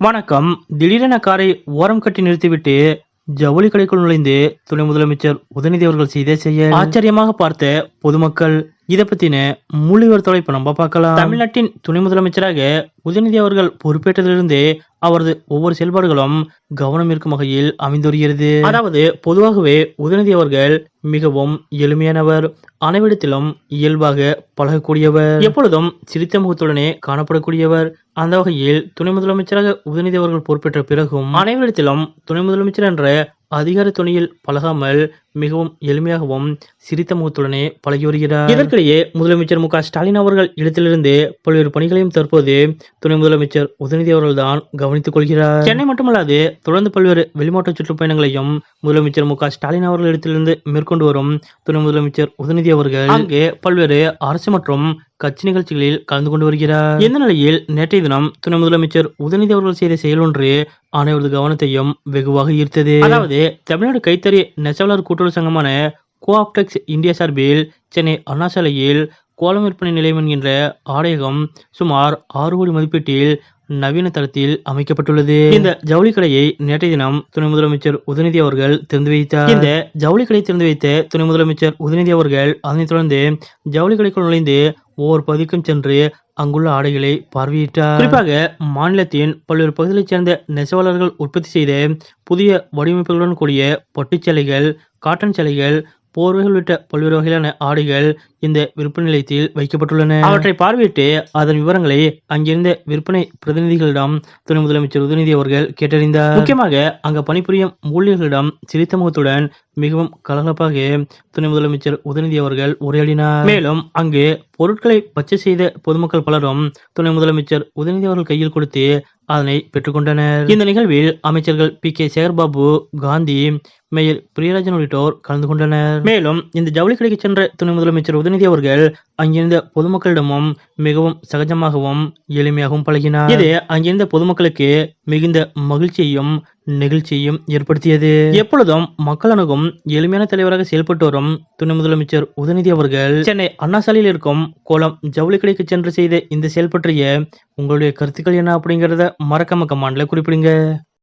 வணக்கம். திடீரென காரை ஓரம் கட்டி நிறுத்திவிட்டு ஜவுளி கடைக்குள் நுழைந்து துணை முதலமைச்சர் உதயநிதி அவர்கள் செய்த செய்ய ஆச்சரியமாக பார்த்த பொதுமக்கள் இதை பத்தின முழு விவரத்தோட இப்ப நம்ம பார்க்கலாம். தமிழ்நாட்டின் துணை முதலமைச்சராக உதயநிதி அவர்கள் பொறுப்பேற்றதிலிருந்தே அவரது ஒவ்வொரு செயல்பாடுகளும் கவனம் இருக்கும் வகையில் அமைந்து வருகிறது அதாவது பொதுவாகவே உதயநிதி அவர்கள் மிகவும் எளிமையானவர். அனைவரிடத்திலும் இயல்பாக பழகக்கூடியவர். எப்பொழுதும் சிரித்த முகத்துடனே காணப்படக்கூடியவர். அந்த வகையில் துணை முதலமைச்சராக உதயநிதி அவர்கள் பொறுப்பேற்ற பிறகும் அனைவரிடத்திலும் துணை முதலமைச்சர் என்ற அதிகார துணியில் பழகாமல் மிகவும் எளிமையாகவும் சிரித்த முகத்துடனே பழகி வருகிறார் இதற்கிடையே முதலமைச்சர் மு ஸ்டாலின் அவர்கள் இடத்திலிருந்து பல்வேறு பணிகளையும் தற்போது துணை முதலமைச்சர் உதயநிதி அவர்கள் தான் கவனித்துக் கொள்கிறார். சென்னை மட்டுமல்லாது தொடர்ந்து பல்வேறு வெளிமாவட்ட சுற்றுப்பயணங்களையும் முதலமைச்சர் மு ஸ்டாலின் அவர்கள் இடத்திலிருந்து மேற்கொண்டு வரும் துணை முதலமைச்சர் உதயநிதி அவர்கள் அங்கே பல்வேறு அரசு மற்றும் கட்சி நிகழ்ச்சிகளில் கலந்து கொண்டு வருகிறார். இந்த நிலையில் நேற்றைய தினம் துணை முதலமைச்சர் உதயநிதி அவர்கள் செய்த செயல் ஒன்று அனைவரது கவனத்தையும் வெகுவாக ஈர்த்தது. அதாவது தமிழ்நாடு கைத்தறி நெசவாளர் கூட்டுறவு சங்கமான கோஆப்டெக்ஸ் இந்தியா சார்பில் சென்னை அண்ணா சாலையில் கோலம் விற்பனை நிலையம் என்கின்ற ஆடையகம் சுமார் ஆறு கோடி மதிப்பீட்டில் நவீன தளத்தில் அமைக்கப்பட்டுள்ளது. இந்த ஜவுளி கடையை நேற்றைய தினம் துணை முதலமைச்சர் உதயநிதி அவர்கள் திறந்து வைத்தார். இந்த ஜவுளி கடை திறந்து வைத்த துணை முதலமைச்சர் உதயநிதி அவர்கள் அதனைத் தொடர்ந்து ஜவுளி கடைக்குள் நுழைந்து ஒவ்வொரு பகுதிக்கும் சென்று அங்குள்ள ஆடைகளை பார்வையிட்டார். குறிப்பாக மாநிலத்தின் பல்வேறு பகுதிகளைச் சேர்ந்த நெசவாளர்கள் உற்பத்தி செய்த புதிய வடிவமைப்புகளுடன் கூடிய பட்டுச்சேலைகள் காட்டன் சேலைகள் போர்வைகள் உள்ளிட்ட பல்வேறு வகையிலான ஆடைகள் இந்த விற்பனை நிலையத்தில் வைக்கப்பட்டுள்ளன. அவற்றை பார்வையிட்டு அதன் விவரங்களை அங்கிருந்த விற்பனை பிரதிநிதிகளிடம் துணை முதலமைச்சர் உதயநிதி அவர்கள் கேட்டறிந்தார். முக்கியமாக அங்கு பணிபுரியும் ஊழியர்களிடம் சிரித்த முகத்துடன் மிகவும் கலகலப்பாக துணை முதலமைச்சர் உதயநிதி அவர்கள் உரையாடினார். மேலும் அங்கு பொருட்களை பச்சை செய்த பொதுமக்கள் பலரும் துணை முதலமைச்சர் உதயநிதி அவர்கள் கையில் கொடுத்து அதனை பெற்றுக்கொண்டனர். இந்த நிகழ்வில் அமைச்சர்கள் P. K. Sekarbabu Gandhi mayor Priyarajan உள்ளிட்டோர் கலந்து கொண்டனர். மேலும் இந்த ஜவுளி கடைக்கு சென்ற துணை முதலமைச்சர் உதயநிதி அவர்கள் அங்கிருந்த பொதுமக்களிடமும் மிகவும் சகஜமாகவும் எளிமையாகவும் பழகினார். இது அங்கிருந்த பொதுமக்களுக்கு மிகுந்த மகிழ்ச்சியையும் நெகிழ்ச்சியையும் ஏற்படுத்தியது. எப்பொழுதும் மக்கள் அணுகும் எளிமையான தலைவராக செயல்பட்டு வரும் துணை முதலமைச்சர் உதயநிதி அவர்கள் சென்னை அண்ணா சாலையில் இருக்கும் கோலம் ஜவுளி கடைக்கு சென்று செய்த இந்த செயல் பற்றிய உங்களுடைய கருத்துக்கள் என்ன அப்படிங்கறத மறக்காம கமாண்ட்ல குறிப்பிடுங்க.